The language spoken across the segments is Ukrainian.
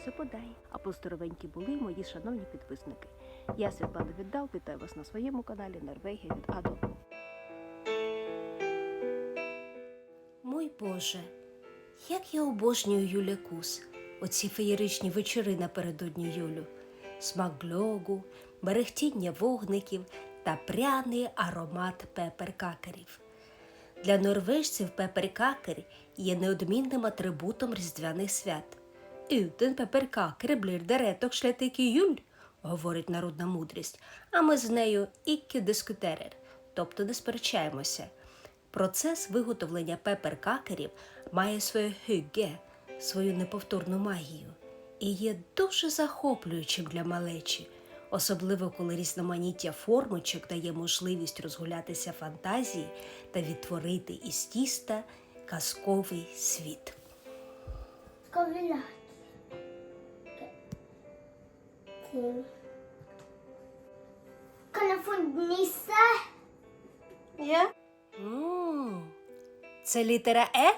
все бодай. А поздоровенькі були мої шановні підписники. Я Світлана Віддал, вітаю вас на своєму каналі Норвегія від А до. Мой Боже, як я обожнюю Юля Кус, оці феєричні вечори напередодні Юлю, смак гльогу, мерехтіння вогників та пряний аромат пеперкакерів. Для норвежців пеперкакер є неодмінним атрибутом різдвяних свят. Ютен пеперкакер og slett ikke jul, говорить народна мудрість, а ми з нею ikke diskuterer, тобто не сперечаємося. Процес виготовлення пеперкакерів має своє хюгге, свою неповторну магію, і є дуже захоплюючим для малечі, особливо коли різноманіття формочок дає можливість розгулятися фантазії та відтворити із тіста казковий світ. Nisse? Ja. Це літера Е?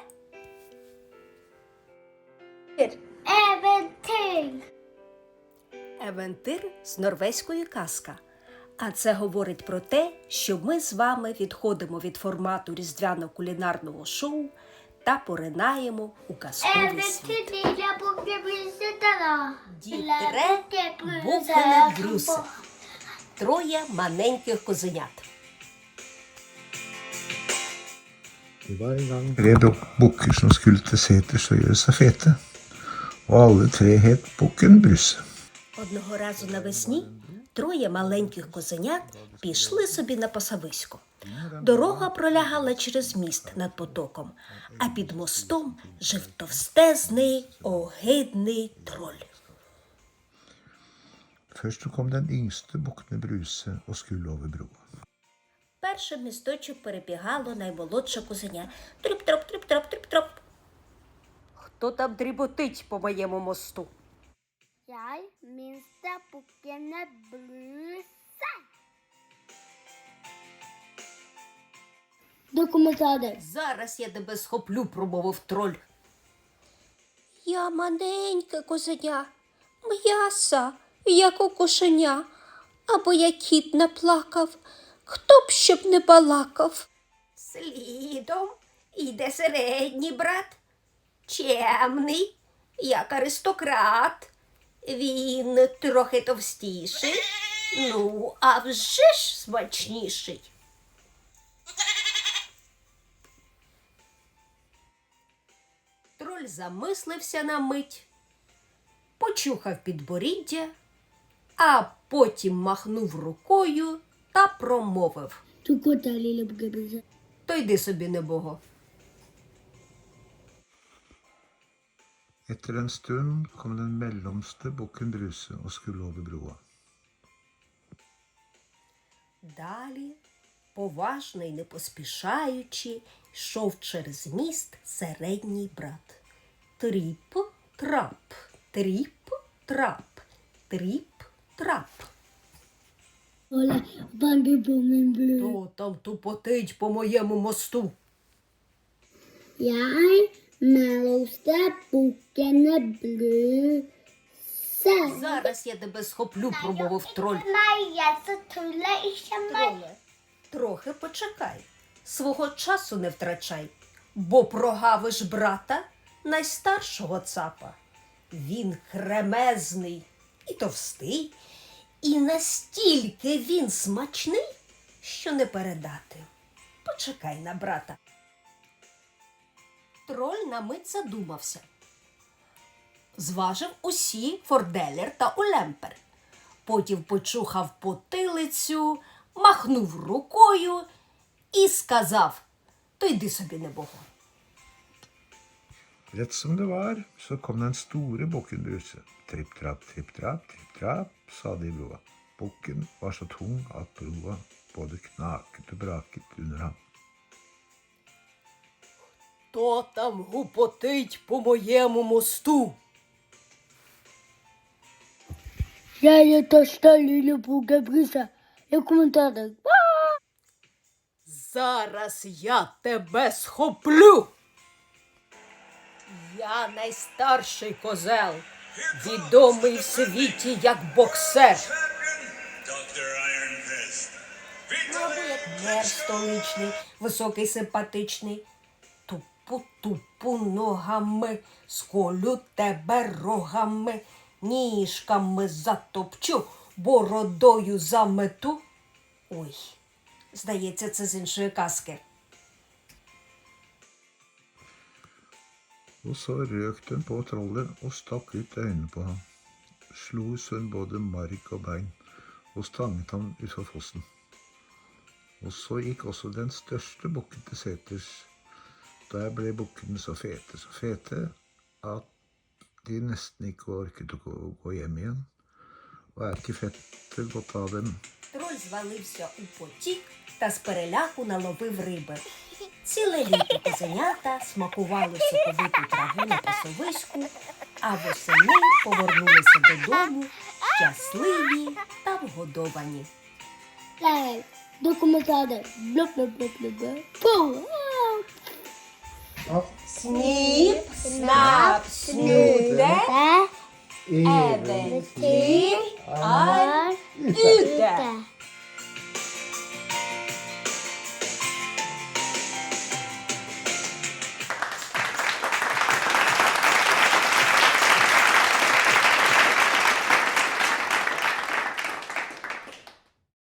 Eventyr! Евентир з норвезької казка. А це говорить про те, що ми з вами відходимо від формату різдвяно-кулінарного шоу та поринаємо у казковий світ. Bukkebruset da. Дітре буквене брусе. Троє маленьких козенят. Tre bukker som skulle til seters og gjøre seg fete. Og alle tre het Bukken Brusse. Одного разу навесні троє маленьких козенят пішли собі на пасовисько. Дорога пролягала через міст над потоком, а під мостом жив товстезний, огидний троль. Først kom den yngste Bukkene Bruse og skulle over broa. Першим місточок перебігало наймолодше козеня. Тріп-троп, тріп-троп, тріп-троп. Хто там дріботить по моєму мосту? Jeg, minste bukkene Документари. Зараз я тебе схоплю, промовив троль. Я маленьке козеня, м'яса, як у кошеня, або як кіт не плакав, хто б щоб не балакав. Слідом йде середній брат, чемний, як аристократ. Він трохи товстіший, ну, а вже ж смачніший. Троль замислився на мить, почухав підборіддя, а потім махнув рукою та промовив. То йди собі, небого. Etter en stund kom den mellomste Bukken Bruse og skulle over broa. Далі, поважно й не поспішаючи, йшов через міст середній брат. Тріп, трап, тріп, трап, тріп, трап. Vanlig på min. Хто там тупотить по моєму мосту? Jeg, mellomste bukkene Bruse. Зараз я тебе схоплю, промовив троль. Троле, трохи почекай, свого часу не втрачай, бо прогавиш брата найстаршого цапа. Він кремезний і товстий, і настільки він смачний, що не передати. Почекай на брата. Троль на мить задумався. Зважив усі форделер та улемпер. Потім почухав потилицю, махнув рукою і сказав: То йди собі небого. Rett som det var, så kom den store Bukken Bruse. Tripp, trapp, tripp, trapp, tripp, trapp, sa det i broa. Bukken var så tung at broa både knaket og braket under ham. Хто там гупотить по моєму мосту? Jeg er tørsta lille bukkebruset. Jeg kommenterer. Зараз я тебе схоплю. Я найстарший козел, відомий в світі як боксер. Як мер столичний, високий, симпатичний. Тупу тупу ногами, сколю тебе рогами, ніжками затопчу, бородою замету. Ой, здається, це з іншої казки. Og så røk den på trollet og stakk ut øynene på ham. Slo sønn både mark og bein og stanget ham utfor fossen. Og så gikk også den største bukken til seters. Der ble bukkene så fete, så fete at de nesten ikke orket å gå, hjem igjen. Og er ikke fettet gått av dem? У потік та з переляку наловив риби. Ціле літо козенята смакували соковиту траву на пасовиську, а восени повернулися додому щасливі та вгодовані. Документальний блок-блок-блок-блок. 1、2、